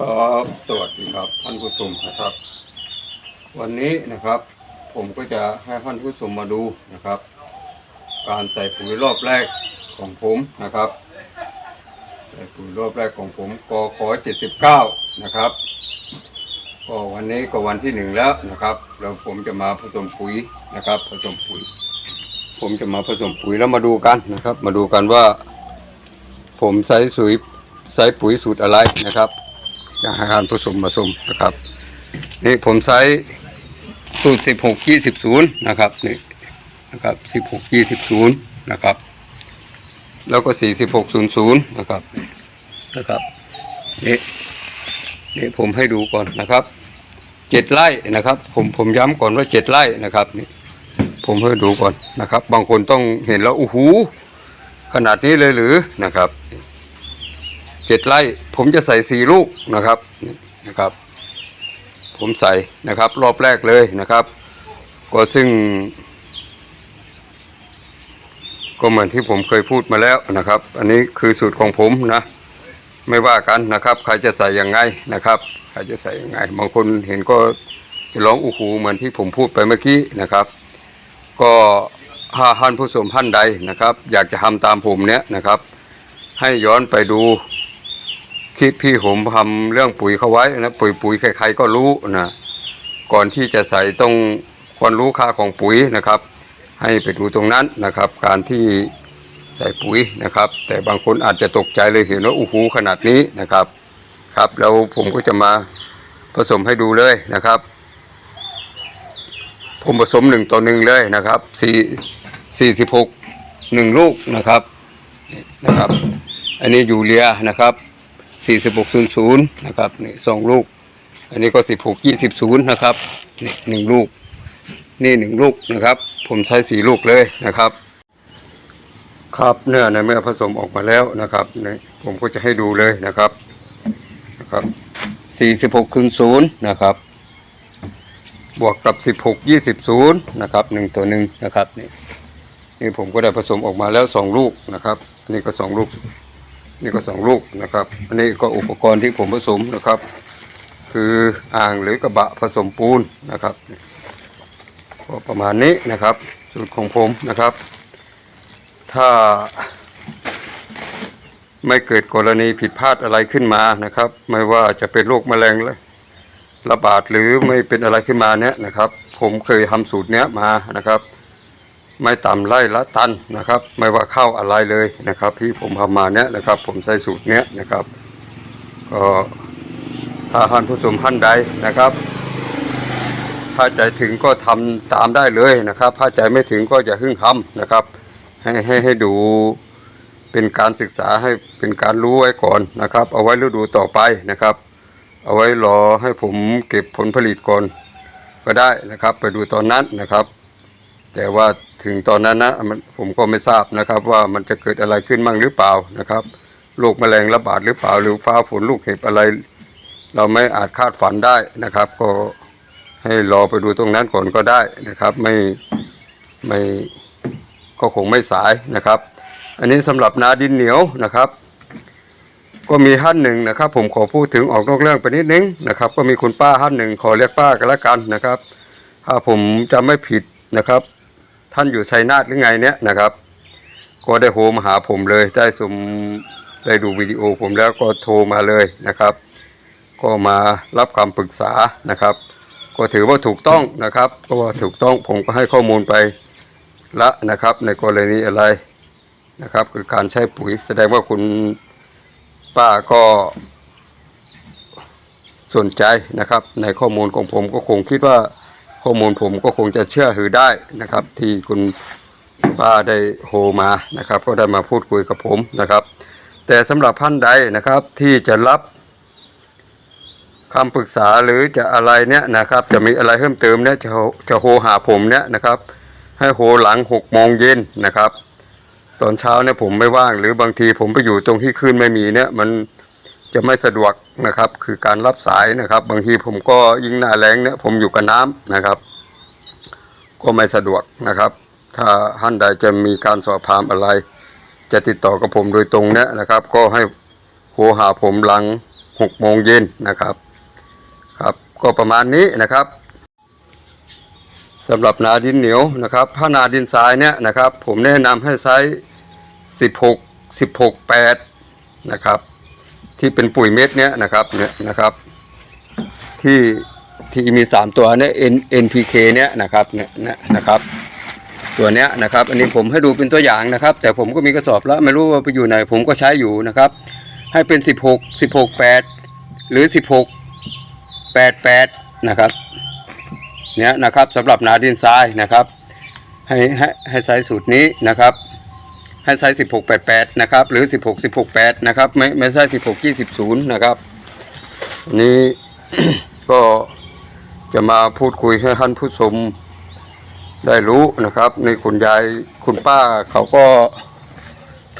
ครับสวัสดีครับท่านผู้ชมนะครับ วันนี้นะครับผมก็จะให้ท่านผู้ชมมาดูนะครับ การใส่ปุ๋ยรอบแรกของผมนะครับใส่ปุ๋ยรอบแรกของผมกอขอ79 นะครับก็วันนี้ก็วันที่หนึ่งแล้วนะครับแล้วผมจะมาผสมปุ๋ยนะครับ ผสมปุ๋ย ผมจะมาผสมปุ๋ยแล้วมาดูกันนะครับ มาดูกันว่า ผมใส่สุยใส่ปุ๋ยสูตรอะไรนะครับ จะให้การผสมผสมนะครับ นี่ผมใช้สูตรสิบหกยี่สิบศูนย์นะครับนี่นะครับสิบหกยี่สิบศูนย์นะครับ แล้วก็สี่สิบหกศูนย์ศูนย์นะครับนะครับนี่นี่ผมให้ดูก่อนนะครับเจ็ดไร่นะครับ ผมผมย้ำก่อนว่าเจ็ดไร่นะครับนี่ผมให้ดูก่อนนะครับ บางคนต้องเห็นแล้วโอ้โหขนาดนี้เลยหรือนะครับ เจ็ดไร่ผมจะใส่สี่ลูกนะครับนะครับ ผมใส่นะครับรอบแรกเลยนะครับ ก็ซึ่ง ก็เหมือนที่ผมเคยพูดมาแล้วนะครับ อันนี้คือสูตรของผมนะไม่ว่ากันนะครับ ใครจะใส่ยังไงนะครับ ใครจะใส่ยังไง บางคนเห็นก็จะร้องอู้หูเหมือนที่ผมพูดไปเมื่อกี้นะครับ ก็ถ้าท่านผู้ชมท่านใดนะครับ อยากจะทำตามผมเนี้ยนะครับ ให้ย้อนไปดู คลิปพี่ผมทำเรื่องปุ๋ยเขาไว้นะปุ๋ยปุ๋ยใครๆก็รู้นะก่อนที่จะใส่ต้องควรรู้ค่าของปุ๋ยนะครับ ให้ไปดูตรงนั้นนะครับ การที่ใส่ปุ๋ยนะครับ แต่บางคนอาจจะตกใจเลยเห็นว่าอู้หูขนาดนี้นะครับครับ แล้วผมก็จะมาผสมให้ดูเลยนะครับ ผมผสมหนึ่งต่อหนึ่งเลยนะครับสี่สี่สิบหกหนึ่งลูกนะครับนี่นะครับ อันนี้ยูเรียนะครับ สี่สิบหกศูนย์ศูนย์นะครับนี่สองลูก อันนี้ก็สิบหกยี่สิบศูนย์นะครับนี่หนึ่งลูก นี่หนึ่งลูกนะครับ ผมใช้สี่ลูกเลยนะครับ ครับเนื้อในเมื่อผสมออกมาแล้วนะครับนี่ผมก็จะให้ดูเลยนะครับนะครับสี่สิบหกคูณศูนย์นะครับบวกกับสิบหกยี่สิบศูนย์นะครับหนึ่งตัวหนึ่งนะครับนี่นี่ผมก็ได้ผสมออกมาแล้วสองลูกนะครับอันนี้ก็สองลูก นี่ก็สองลูกนะครับ อันนี้ก็อุปกรณ์ที่ผมผสมนะครับ คืออ่างหรือกระบะผสมปูนนะครับก็ประมาณนี้นะครับ สูตรของผมนะครับ ถ้าไม่เกิดกรณีผิดพลาดอะไรขึ้นมานะครับ ไม่ว่าจะเป็นโรคแมลงระบาดหรือไม่เป็นอะไรขึ้นมาเนี้ยนะครับ ผมเคยทำสูตรเนี้ยมานะครับ ไม่ต่ำไร่ละตันนะครับ ไม่ว่าข้าวอะไรเลยนะครับที่ผมทำมาเนี้ยนะครับ ผมใช้สูตรเนี้ยนะครับก็ถ้าท่านผู้ชมท่านใดนะครับ ถ้าใจถึงก็ทำตามได้เลยนะครับ ถ้าใจไม่ถึงก็อย่าหึ่งทำนะครับ ให้ให้ให้ดูเป็นการศึกษาให้เป็นการรู้ไว้ก่อนนะครับ เอาไว้ฤดูต่อไปนะครับ เอาไว้รอให้ผมเก็บผลผลิตก่อนก็ได้นะครับ ไปดูตอนนั้นนะครับ แต่ว่าถึงตอนนั้นนะมันผมก็ไม่ทราบนะครับว่ามันจะเกิดอะไรขึ้นบ้างหรือเปล่านะครับโรคแมลงระบาดหรือเปล่าหรือฟ้าฝนลูกเห็บอะไร เราไม่อาจคาดฝันได้นะครับ ก็ให้รอไปดูตรงนั้นก่อนก็ได้นะครับ ไม่ไม่ก็คงไม่สายนะครับ อันนี้สำหรับนาดินเหนียวนะครับ ก็มีท่านหนึ่งนะครับ ผมขอพูดถึงออกนอกเรื่องไปนิดนึงนะครับ ก็มีคุณป้าท่านหนึ่งขอเรียกป้ากันละกันนะครับ ถ้าผมจำไม่ผิดนะครับ ท่านอยู่ชัยนาทหรือไงเนี้ยนะครับ ก็ได้โทรมาหาผมเลย ได้สมได้ดูวิดีโอผมแล้วก็โทรมาเลยนะครับ ก็มารับคำปรึกษานะครับ ก็ถือว่าถูกต้องนะครับ ก็ว่าถูกต้องผมก็ให้ข้อมูลไปละนะครับ ในกรณีอะไรนะครับ คือการใช้ปุ๋ยแสดงว่าคุณป้าก็สนใจนะครับ ในข้อมูลของผมก็คงคิดว่า ข้อมูลผมก็คงจะเชื่อถือได้นะครับ ที่คุณป้าได้โทรมานะครับ ก็ได้มาพูดคุยกับผมนะครับ แต่สำหรับท่านใดนะครับที่จะรับคำปรึกษาหรือจะอะไรเนี่ยนะครับ จะมีอะไรเพิ่มเติมเนี่ยจะจะโทรหาผมเนี่ยนะครับ ให้โทรหลังหกโมงเย็นนะครับ ตอนเช้าเนี่ยผมไม่ว่าง หรือบางทีผมไปอยู่ตรงที่คลื่นไม่มีเนี่ยมัน จะไม่สะดวกนะครับ คือการรับสายนะครับ บางทีผมก็ยิ่งหน้าแรงเนี่ยผมอยู่กับน้ำนะครับ ก็ไม่สะดวกนะครับ ถ้าท่านใดจะมีการสอบถามอะไร จะติดต่อกับผมโดยตรงเนี่ยนะครับ ก็ให้โทรหาผมหลังหกโมงเย็นนะครับครับ ก็ประมาณนี้นะครับสำหรับนาดินเหนียวนะครับถ้านาดินทรายเนี่ยนะครับ ผมแนะนำให้ใช้สิบหกสิบหกแปดนะครับ ที่เป็นปุ๋ยเม็ดเนี้ยนะครับเนี่ยนะครับที่ที่มีสามตัวเนี่ย N NPK เนี่ยนะครับเนี่ยเนี่ยนะครับตัวเนี้ยนะครับ อันนี้ผมให้ดูเป็นตัวอย่างนะครับ แต่ผมก็มีกระสอบแล้วไม่รู้ว่าไปอยู่ไหนผมก็ใช้อยู่นะครับ ให้เป็น 16 16 8 หรือ 16 8 8 นะครับเนี่ยนะครับสำหรับนาดินทรายนะครับ ให้ให้ให้ใช้สูตรนี้นะครับ ให้ใช้16 8 8นะครับ หรือ16 16 8นะครับ ไม่ไม่ใช่16 20 0นะครับ นี้ก็จะมาพูดคุยให้ท่านผู้ชมได้รู้นะครับ ในคุณยายคุณป้าเขาก็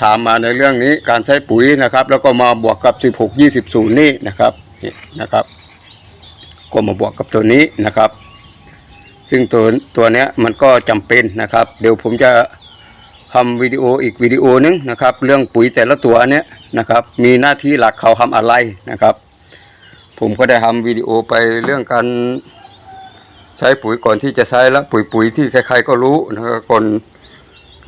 ถามมาในเรื่องนี้การใช้ปุ๋ยนะครับ แล้วก็มาบวกกับ 16 20 0นี่นะครับนี่นะครับ ก็มาบวกกับตัวนี้นะครับ ซึ่งตัวตัวเนี้ยมันก็จำเป็นนะครับ เดี๋ยวผมจะ ทำวิดีโออีกวิดีโอนึงนะครับ เรื่องปุ๋ยแต่ละตัวเนี้ยนะครับ มีหน้าที่หลักเขาทำอะไรนะครับ ผมก็ได้ทำวิดีโอไปเรื่องการใช้ปุ๋ยก่อนที่จะใช้แล้วปุ๋ยปุ๋ยที่ใครๆก็รู้นะครับก่อน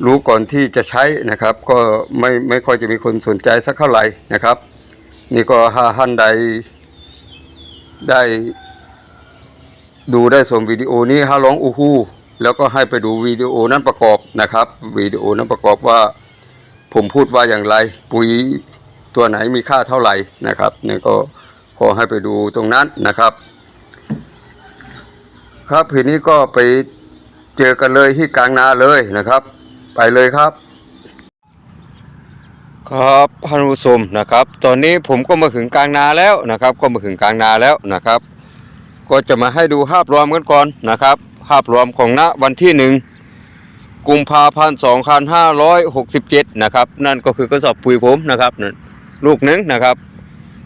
รู้ก่อนที่จะใช้นะครับ ก็ไม่ไม่ค่อยจะมีคนสนใจสักเท่าไหร่นะครับ นี่ก็ถ้าท่านใดได้ดูได้ชมวิดีโอนี้ฮาร้องอูฮู แล้วก็ให้ไปดูวิดีโอนั้นประกอบนะครับวิดีโอนั้นประกอบว่า ผมพูดว่าอย่างไร ปุ๋ยตัวไหนมีค่าเท่าไหร่นะครับนี่ก็ขอให้ไปดูตรงนั้นนะครับ ครับทีนี้ก็ไปเจอกันเลยที่กลางนาเลยนะครับ ไปเลยครับ ครับท่านผู้ชมนะครับ ตอนนี้ผมก็มาถึงกลางนาแล้วนะครับ ก็มาถึงกลางนาแล้วนะครับ ก็จะมาให้ดูภาพรวมกันก่อนนะครับ ภาพรวมของณวันที่หนึ่งกุมภาพันธ์สองพันห้าร้อยหกสิบเจ็ดนะครับ นั่นก็คือกระสอบปุ๋ยผมนะครับลูกหนึ่งนะครับ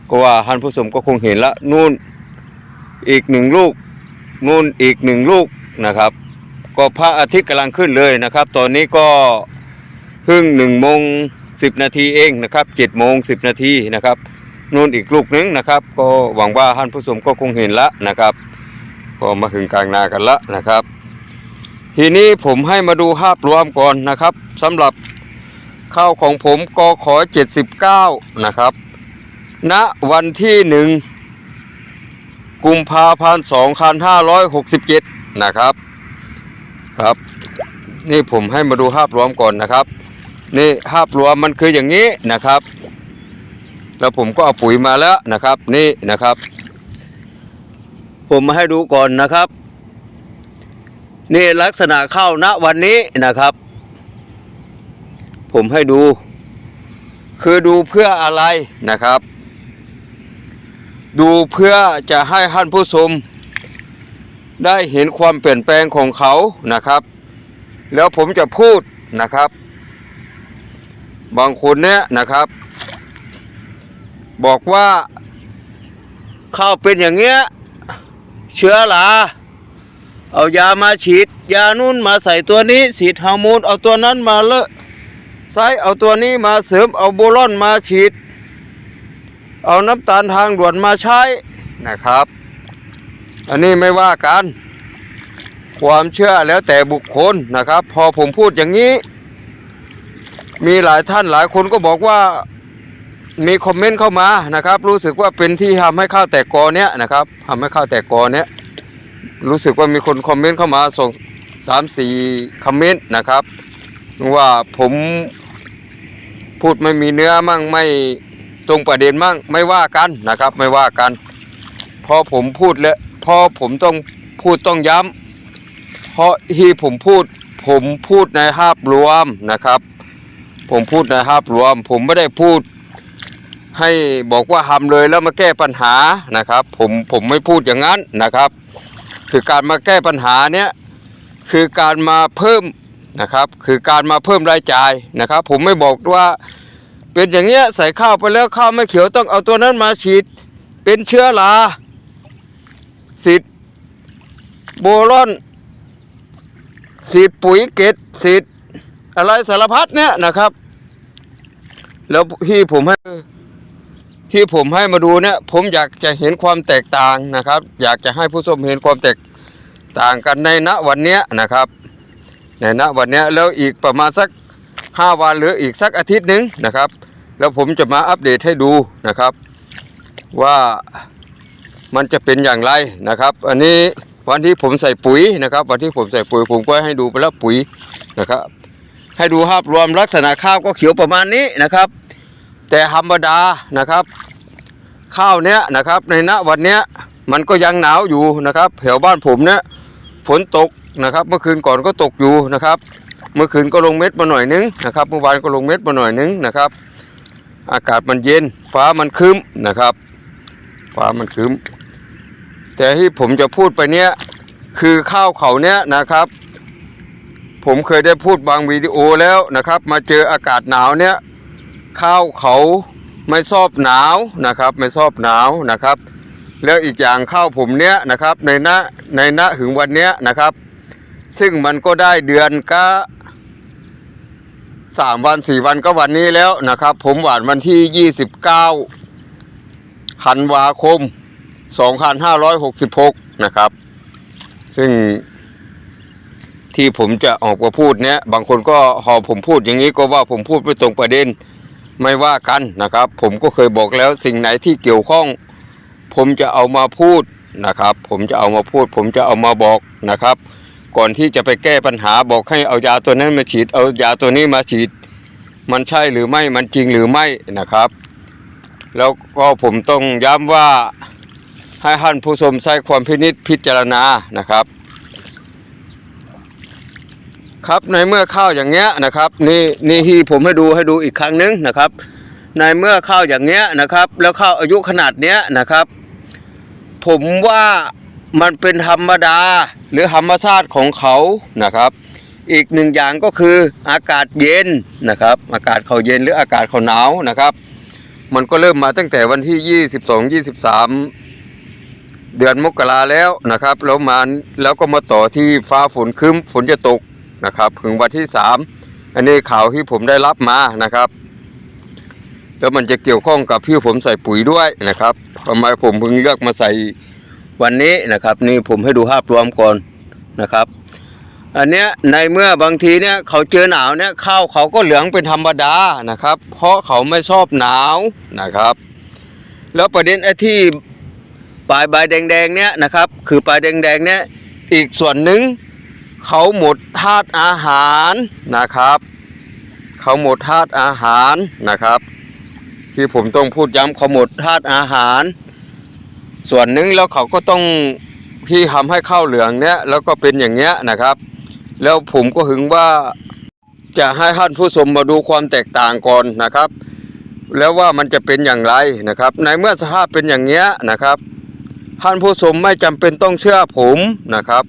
ก็ว่าท่านผู้ชมก็คงเห็นละนู่นอีกหนึ่งลูกนู่นอีกหนึ่งลูกนะครับ ก็พระอาทิตย์กำลังขึ้นเลยนะครับ ตอนนี้ก็เพิ่งหนึ่งโมงสิบนาทีเองนะครับเจ็ดโมงสิบนาทีนะครับนู่นอีกลูกหนึงนะครับ ก็หวังว่าท่านผู้ชมก็คงเห็นละนะครับ ก็มาถึงกลางนากันละนะครับ ทีนี้ผมให้มาดูภาพรวมก่อนนะครับสำหรับข้าวของผมกขอ 79 นะครับณวันที่หนึ่งกุมภาพันธ์2567 นะครับครับ นี่ผมให้มาดูภาพรวมก่อนนะครับ นี่ภาพรวมมันคืออย่างนี้นะครับ แล้วผมก็เอาปุ๋ยมาแล้วนะครับ นี่นะครับ ผมมาให้ดูก่อนนะครับ นี่ลักษณะข้าวณวันนี้นะครับ ผมให้ดู คือดูเพื่ออะไรนะครับ ดูเพื่อจะให้ท่านผู้ชมได้เห็นความเปลี่ยนแปลงของเขานะครับ แล้วผมจะพูดนะครับ บางคนเนี่ยนะครับ บอกว่าข้าวเป็นอย่างเงี้ย เชื้อราเอายามาฉีด ยานุ่นมาใส่ตัวนี้ฉีดฮอร์โมนเอาตัวนั้นมาเลอะใส่เอาตัวนี้มาเสริมเอาโบลอนมาฉีด เอาน้ำตาลทางด่วนมาใช้นะครับ อันนี้ไม่ว่ากัน ความเชื่อแล้วแต่บุคคลนะครับ พอผมพูดอย่างนี้ มีหลายท่านหลายคนก็บอกว่า มีคอมเมนต์เข้ามานะครับ รู้สึกว่าเป็นที่ทำให้ข้าวแตกกอเนี้ยนะครับทำให้ข้าวแตกกอเนี้ยรู้สึกว่ามีคนคอมเมนต์เข้ามาส่งสามสี่คอมเมนต์นะครับ ว่าผมพูดไม่มีเนื้อมั่งไม่ตรงประเด็นมั่งไม่ว่ากันนะครับ ไม่ว่ากันพอผมพูดแล้วพอผมต้องพูดต้องย้ำเพราะที่ผมพูด ผมพูดในภาพรวมนะครับ ผมพูดในภาพรวม ผมไม่ได้พูด ให้บอกว่าทำเลยแล้วมาแก้ปัญหานะครับ ผมผมไม่พูดอย่างนั้นนะครับ คือการมาแก้ปัญหาเนี้ยคือการมาเพิ่มนะครับ คือการมาเพิ่มรายจ่ายนะครับ ผมไม่บอกว่าเป็นอย่างเงี้ยใส่ข้าวไปแล้วข้าวไม่เขียวต้องเอาตัวนั้นมาฉีดเป็นเชื้อราสีดโบรอนสีดปุ๋ยเกตสีดอะไรสารพัดเนี่ยนะครับ แล้วที่ผมให้ ที่ผมให้มาดูเนี่ยผมอยากจะเห็นความแตกต่างนะครับ อยากจะให้ผู้ชมเห็นความแตกต่างกันในณวันนี้นะครับ ในณวันนี้แล้วอีกประมาณสักห้าวันหรืออีกสักอาทิตย์หนึ่งนะครับ แล้วผมจะมาอัปเดตให้ดูนะครับ ว่ามันจะเป็นอย่างไรนะครับ อันนี้วันที่ผมใส่ปุ๋ยนะครับ วันที่ผมใส่ปุ๋ยผมก็ให้ดูไปแล้วปุ๋ยนะครับ ให้ดูภาพรวมลักษณะข้าวก็เขียวประมาณนี้นะครับ แต่ธรรมดานะครับ ข้าวเนี้ยนะครับ ในณวันเนี้ยมันก็ยังหนาวอยู่นะครับแถวบ้านผมเนี้ยฝนตกนะครับ เมื่อคืนก่อนก็ตกอยู่นะครับ เมื่อคืนก็ลงเม็ดมาหน่อยนึงนะครับเมื่อวานก็ลงเม็ดมาหน่อยนึงนะครับ อากาศมันเย็นฟ้ามันครึ้มนะครับ ฟ้ามันครึ้มแต่ที่ผมจะพูดไปเนี้ยคือข้าวเขาเนี้ยนะครับ ผมเคยได้พูดบางวิดีโอแล้วนะครับ มาเจออากาศหนาวเนี้ย ข้าวเขาไม่ชอบหนาวนะครับ ไม่ชอบหนาวนะครับ แล้วอีกอย่างข้าวผมเนี้ยนะครับในณในณถึงวันเนี้ยนะครับ ซึ่งมันก็ได้เดือนก็สามวันสี่วันก็วันนี้แล้วนะครับ ผมหวานวันที่ยี่สิบเก้าธันวาคมสองพันห้าร้อยหกสิบหกนะครับ ซึ่งที่ผมจะออกมาพูดเนี้ยบางคนก็พอผมพูดอย่างนี้ก็ว่าผมพูดไม่ตรงประเด็น ไม่ว่ากันนะครับ ผมก็เคยบอกแล้วสิ่งไหนที่เกี่ยวข้อง ผมจะเอามาพูดนะครับ ผมจะเอามาพูด ผมจะเอามาบอกนะครับ ก่อนที่จะไปแก้ปัญหาบอกให้เอายาตัวนั้นมาฉีด เอายาตัวนี้มาฉีด มันใช่หรือไม่มันจริงหรือไม่นะครับ แล้วก็ผมต้องย้ำว่าให้ท่านผู้ชมใช้ความพินิจพิจารณานะครับ ครับในเมื่อข้าวอย่างเงี้ยนะครับนี่นี่ที่ผมให้ดูให้ดูอีกครั้งนึงนะครับ ในเมื่อข้าวอย่างเงี้ยนะครับ แล้วข้าวอายุขนาดเนี้ยนะครับ ผมว่ามันเป็นธรรมดาหรือธรรมชาติของเขานะครับ อีกหนึ่งอย่างก็คืออากาศเย็นนะครับ อากาศเขาเย็นหรืออากาศเขาหนาวนะครับ มันก็เริ่มมาตั้งแต่วันที่ 22 23 เดือนมกราแล้วนะครับแล้วมาแล้วก็มาต่อที่ฟ้าฝนครึ้มฝนจะตก นะครับถึงวันที่ 3 อันนี้ข่าวที่ผมได้รับมานะครับแล้วมันจะเกี่ยวข้องกับที่ผมใส่ปุ๋ยด้วยนะครับทำไมผมเพิ่งเลือกมาใส่วันนี้นะครับ นี่ผมให้ดูภาพรวมก่อนนะครับ อันเนี้ยในเมื่อบางทีเนี่ยเขาเจอหนาวเนี่ยข้าวเขาก็เหลืองเป็นธรรมดานะครับ เพราะเขาไม่ชอบหนาวนะครับ แล้วประเด็นไอ้ที่ปลายใบแดงๆเนี่ยนะครับ คือปลายแดงๆเนี่ยอีกส่วนหนึ่ง เขาหมดธาตุอาหารนะครับ เขาหมดธาตุอาหารนะครับ ที่ผมต้องพูดย้ำเขาหมดธาตุอาหาร ส่วนหนึ่งแล้วเขาก็ต้องที่ทำให้ข้าวเหลืองเนี้ยแล้วก็เป็นอย่างเงี้ยนะครับ แล้วผมก็หึงว่าจะให้ท่านผู้ชมมาดูความแตกต่างก่อนนะครับ แล้วว่ามันจะเป็นอย่างไรนะครับ ในเมื่อสภาพเป็นอย่างเงี้ยนะครับท่านผู้ชมไม่จำเป็นต้องเชื่อผมนะครับ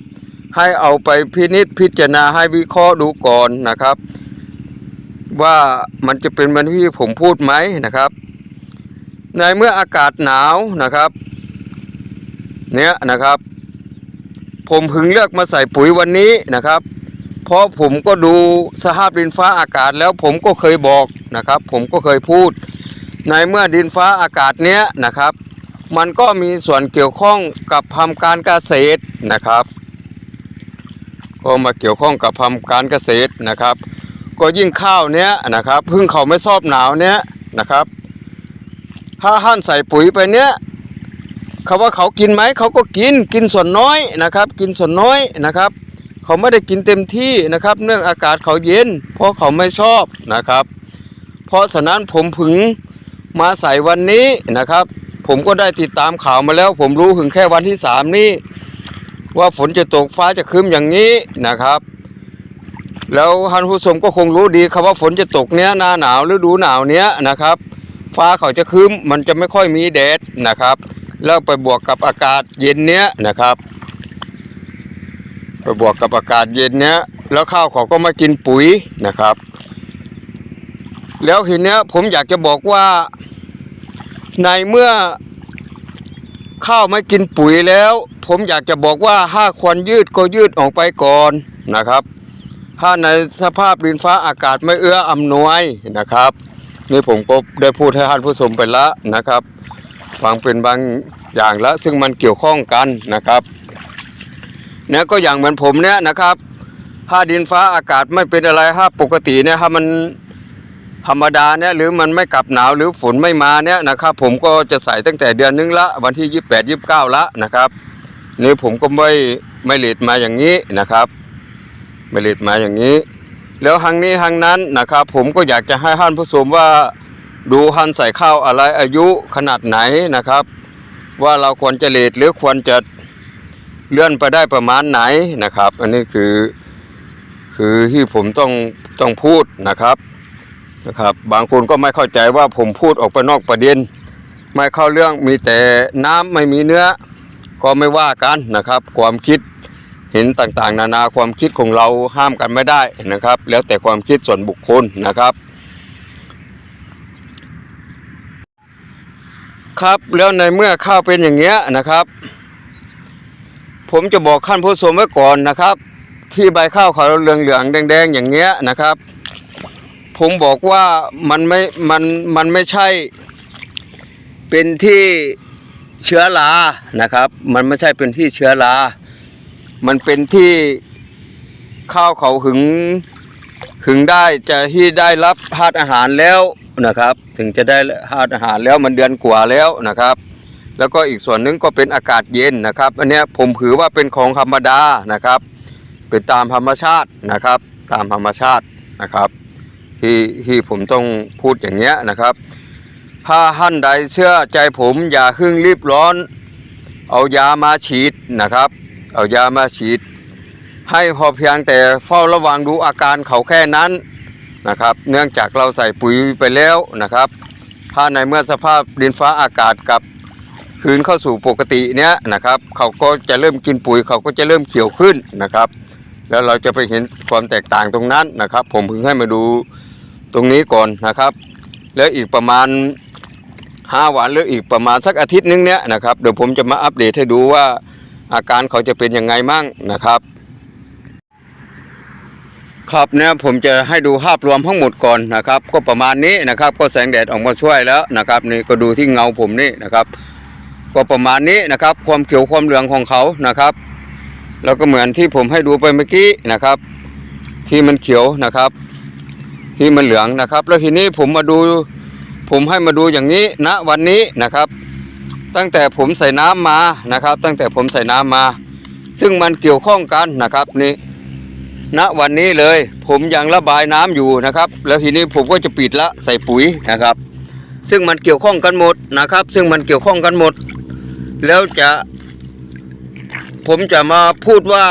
ให้เอาไปพินิจพิจารณาให้วิเคราะห์ดูก่อนนะครับ ว่ามันจะเป็นเหมันที่ผมพูดไหมนะครับ ในเมื่ออากาศหนาวนะครับเนี้ยนะครับ ผมพึงเลือกมาใส่ปุ๋ยวันนี้นะครับ เพราะผมก็ดูสภาพดินฟ้าอากาศแล้วผมก็เคยบอกนะครับ ผมก็เคยพูด ในเมื่อดินฟ้าอากาศเนี้ยนะครับ มันก็มีส่วนเกี่ยวข้องกับทำการเกษตรนะครับ ก็มาเกี่ยวข้องกับทำการเกษตรนะครับ ก็ยิ่งข้าวเนี้ยนะครับพึ่งเขาไม่ชอบหนาวเนี้ยนะครับ ถ้าท่นใส่ปุ๋ยไปเนี้ยเขาว่าเขากินไหมเขาก็กินกินส่วนน้อยนะครับ กินส่วนน้อยนะครับ เขาไม่ได้กินเต็มที่นะครับ เนื่องอากาศเขาเย็น เพราะเขาไม่ชอบนะครับ เพราะฉะนั้นผมพึงมาใส่วันนี้นะครับ ผมก็ได้ติดตามข่าวมาแล้ว ผมรู้ถึงแค่วันที่สามนี้ ว่าฝนจะตกฟ้าจะครึ้มอย่างนี้นะครับ แล้วท่านผู้ชมก็คงรู้ดีครับว่าฝนจะตกเนี้ยหน้าหนาวฤดูหนาวเนี้ยนะครับ ฟ้าเขาจะครึ้มมันจะไม่ค่อยมีแดดนะครับ แล้วไปบวกกับอากาศเย็นเนี้ยนะครับ ไปบวกกับอากาศเย็นเนี้ยแล้วข้าวเขาก็มากินปุ๋ยนะครับ แล้วทีเนี้ยผมอยากจะบอกว่าในเมื่อ ข้าวไม่กินปุ๋ยแล้ว ผมอยากจะบอกว่าถ้าควรยืดก็ยืดออกไปก่อนนะครับ ถ้าในสภาพดินฟ้าอากาศไม่เอื้ออำนวยนะครับนี่ผมก็ได้พูดให้ท่านผู้ชมไปละนะครับ ฟังเป็นบางอย่างละซึ่งมันเกี่ยวข้องกันนะครับเนี่ยก็อย่างเหมือนผมเนี่ยนะครับ ถ้าดินฟ้าอากาศไม่เป็นอะไรถ้าปกติเนี่ยถ้ามัน ธรรมดาเนี่ยหรือมันไม่กลับหนาวหรือฝนไม่มาเนี่ยนะครับ ผมก็จะใส่ตั้งแต่เดือนนึงละวันที่ยี่แปดยี่เก้าละนะครับนี่ผมก็ไม่ไม่เลดมาอย่างนี้นะครับ ไม่เลดมาอย่างนี้ แล้วทางนี้ทางนั้นนะครับ ผมก็อยากจะให้ท่านผู้ชมว่าดูหันใส่ข้าวอะไรอายุขนาดไหนนะครับ ว่าเราควรจะเลดหรือควรจะเลื่อนไปได้ประมาณไหนนะครับ อันนี้คือคือที่ผมต้องต้องพูดนะครับ นะครับ บางคนก็ไม่เข้าใจว่าผมพูดออกไปนอกประเด็น ไม่เข้าเรื่องมีแต่น้ำไม่มีเนื้อ ก็ไม่ว่ากันนะครับ ความคิดเห็นต่างๆ นานาความคิดของเราห้ามกันไม่ได้นะครับ แล้วแต่ความคิดส่วนบุคคลนะครับ ครับแล้วในเมื่อข้าวเป็นอย่างเงี้ยนะครับ ผมจะบอกขั้นผู้ชมไว้ก่อนนะครับ ที่ใบข้าวขาวเหลืองๆแดงๆอย่างเงี้ยนะครับ ผมบอกว่ามันไม่มันมันไม่ใช่ เป็นที่เชื้อรานะครับ มันไม่ใช่เป็นที่เชื้อรามันเป็นที่ข้าวเขาหึงหึงได้จะที่ได้รับธาตุอาหารแล้วนะครับ ถึงจะได้ธาตุอาหารแล้วมันเดือนกว่าแล้วนะครับ แล้วก็อีกส่วนหนึงก็เป็นอากาศเย็นนะครับ อันนี้ผมถือว่าเป็นของธรรมดานะครับ เป็นตามธรรมชาตินะครับ ตามธรรมชาตินะครับ ที่ที่ผมต้องพูดอย่างเงี้ยนะครับ ถ้าท่านใดเชื่อใจผมอย่าหึ่งรีบร้อน เอายามาฉีดนะครับ เอายามาฉีด ให้พอเพียงแต่เฝ้าระวังดูอาการเขาแค่นั้นนะครับ เนื่องจากเราใส่ปุ๋ยไปแล้วนะครับ ถ้าในเมื่อสภาพดินฟ้าอากาศกลับคืนเข้าสู่ปกติเนี้ยนะครับ เขาก็จะเริ่มกินปุ๋ยเขาก็จะเริ่มเขียวขึ้นนะครับ แล้วเราจะไปเห็นความแตกต่างตรงนั้นนะครับ ผมเพิ่งให้มาดู ตรงนี้ก่อนนะครับ แล้วอีกประมาณห้าวันหรืออีกประมาณสักอาทิตย์นึงเนี้ยนะครับเดี๋ยวผมจะมาอัปเดตให้ดูว่าอาการเขาจะเป็นยังไงมั่งนะครับ ครับเนี่ยผมจะให้ดูภาพรวมทั้งหมดก่อนนะครับ ก็ประมาณนี้นะครับ ก็แสงแดดออกมาช่วยแล้วนะครับนี่ก็ดูที่เงาผมนี่นะครับ ก็ประมาณนี้นะครับ ความเขียวความเหลืองของเขานะครับ แล้วก็เหมือนที่ผมให้ดูไปเมื่อกี้นะครับ ที่มันเขียวนะครับ ที่มันเหลืองนะครับ แล้วทีนี้ผมมาดู ผมให้มาดูอย่างนี้ณวันนี้นะครับ ตั้งแต่ผมใส่น้ำมานะครับ ตั้งแต่ผมใส่น้ำมา ซึ่งมันเกี่ยวข้องกันนะครับนี่ณวันนี้เลยผมยังระบายน้ำอยู่นะครับ แล้วทีนี้ผมก็จะปิดละใส่ปุ๋ยนะครับ ซึ่งมันเกี่ยวข้องกันหมดนะครับ ซึ่งมันเกี่ยวข้องกันหมด แล้วจะ ผมจะมาพูดว่า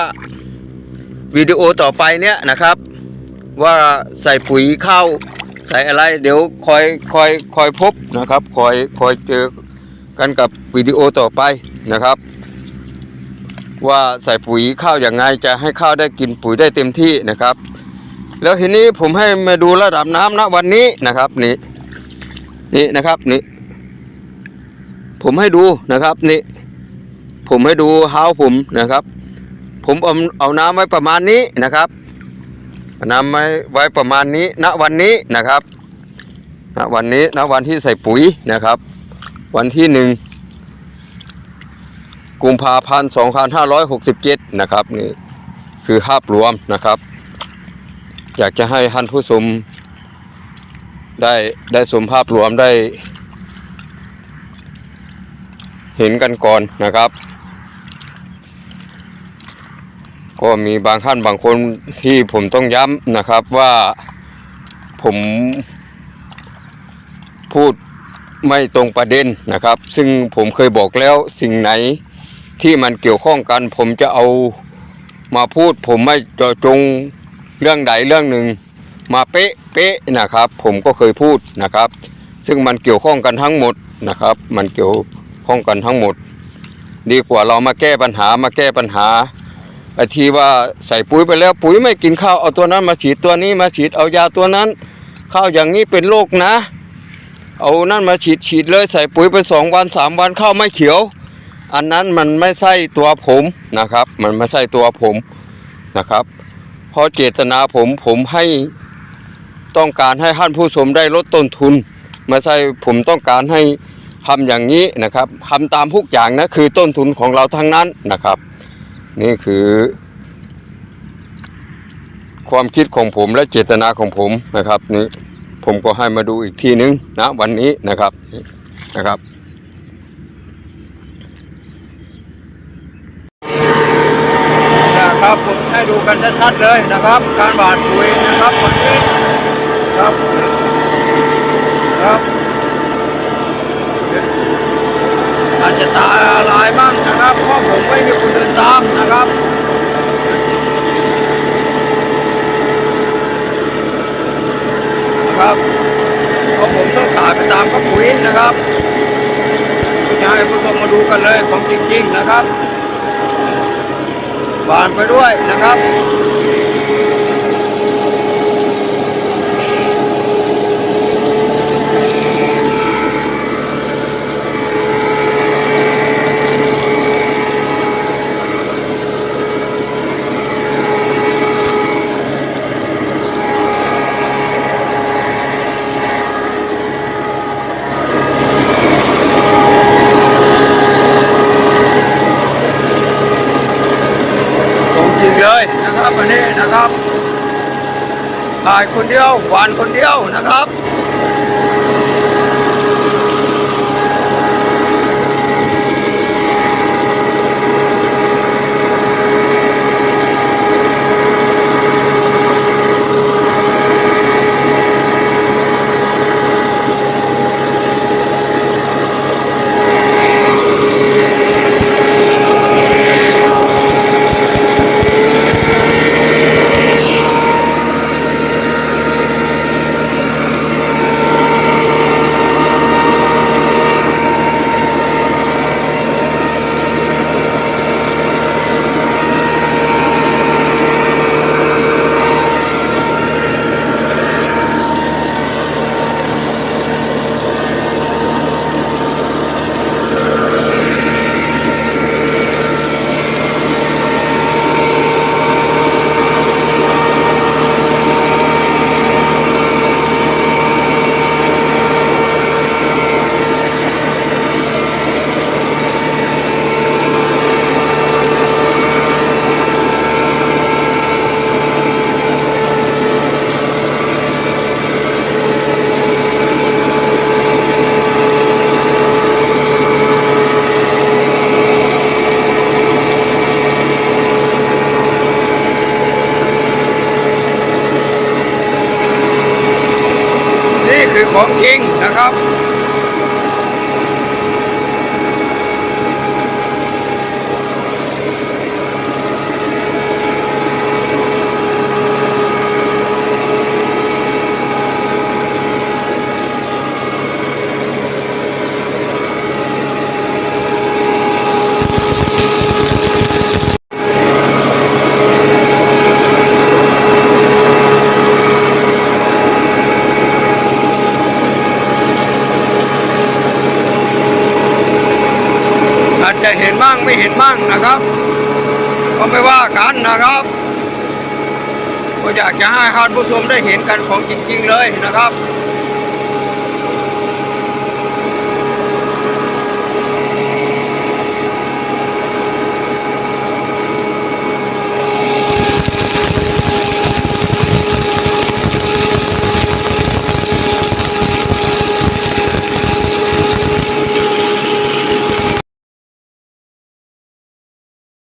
วิดีโอต่อไปเนี้ยนะครับ ว่าใส่ปุ๋ยเข้าใส่อะไร เดี๋ยวคอยคอยคอยพบนะครับคอยคอยเจอกันกับวิดีโอต่อไปนะครับ ว่าใส่ปุ๋ยข้าวอย่างไงจะให้ข้าวได้กินปุ๋ยได้เต็มที่นะครับ แล้วทีนี้ผมให้มาดูระดับน้ำณวันนี้นะครับนี่นี่นะครับนี่ผมให้ดูนะครับนี่ผมให้ดูเท้าผมนะครับ ผมเอาเอาน้ำไว้ประมาณนี้นะครับ นำไว้ไว้ประมาณนี้ณวันนี้นะครับณวันนี้ณวันที่ใส่ปุ๋ยนะครับ วันที่หนึ่งกุมภาพันธ์2567 นะครับนี่คือภาพรวมนะครับ อยากจะให้ท่านผู้ชมได้ได้ชมภาพรวมได้ เห็นกันก่อนนะครับ ก็มีบางท่านบางคนที่ผมต้องย้ำนะครับว่าผมพูดไม่ตรงประเด็นนะครับ ซึ่งผมเคยบอกแล้วสิ่งไหนที่มันเกี่ยวข้องกัน ผมจะเอามาพูด ผมไม่เจาะจงเรื่องใดเรื่องหนึ่ง มาเป๊ะเป๊ะนะครับ ผมก็เคยพูดนะครับ ซึ่งมันเกี่ยวข้องกันทั้งหมดนะครับ มันเกี่ยวข้องกันทั้งหมด ดีกว่าเรามาแก้ปัญหามาแก้ปัญหา ไอ้ที่ว่าใส่ปุ๋ยไปแล้วปุ๋ยไม่กินข้าวเอาตัวนั้นมาฉีดตัวนี้มาฉีดเอายาตัวนั้น ข้าวอย่างนี้เป็นโรคนะ เอานั่นมาฉีดฉีดเลยใส่ปุ๋ยไปสองวันสามวันข้าวไม่เขียว อันนั้นมันไม่ใช่ตัวผมนะครับ มันไม่ใช่ตัวผมนะครับ เพราะเจตนาผมผมให้ต้องการให้ท่านผู้ชมได้ลดต้นทุนไม่ใช่ผมต้องการให้ทำอย่างนี้นะครับทำตามทุกอย่างนะคือต้นทุนของเราทั้งนั้นนะครับ นี่คือ ความคิดของผมและเจตนาของผมนะครับ นี่ผมก็ให้มาดูอีกทีนึงนะวันนี้นะครับนะครับนะครับผมให้ดูกันชัดๆเลยนะครับ การบาดปุ๋ยนะครับวันนี้ครับครับ อาจจะตาลายบ้างนะครับ เพราะผมไม่มีคนเดินตามนะครับนะครับเพราะผมต้องขาดไปตามกับปุ๋ยนะครับอยากให้ผู้ชมมาดูกันเลยของจริงๆนะครับ บานไปด้วยนะครับ ตรงจริงเลยนะครับวันนี้นะครับถ่ายคนเดียวหวานคนเดียวนะครับ ได้เห็นกันของจริงๆเลยนะครับ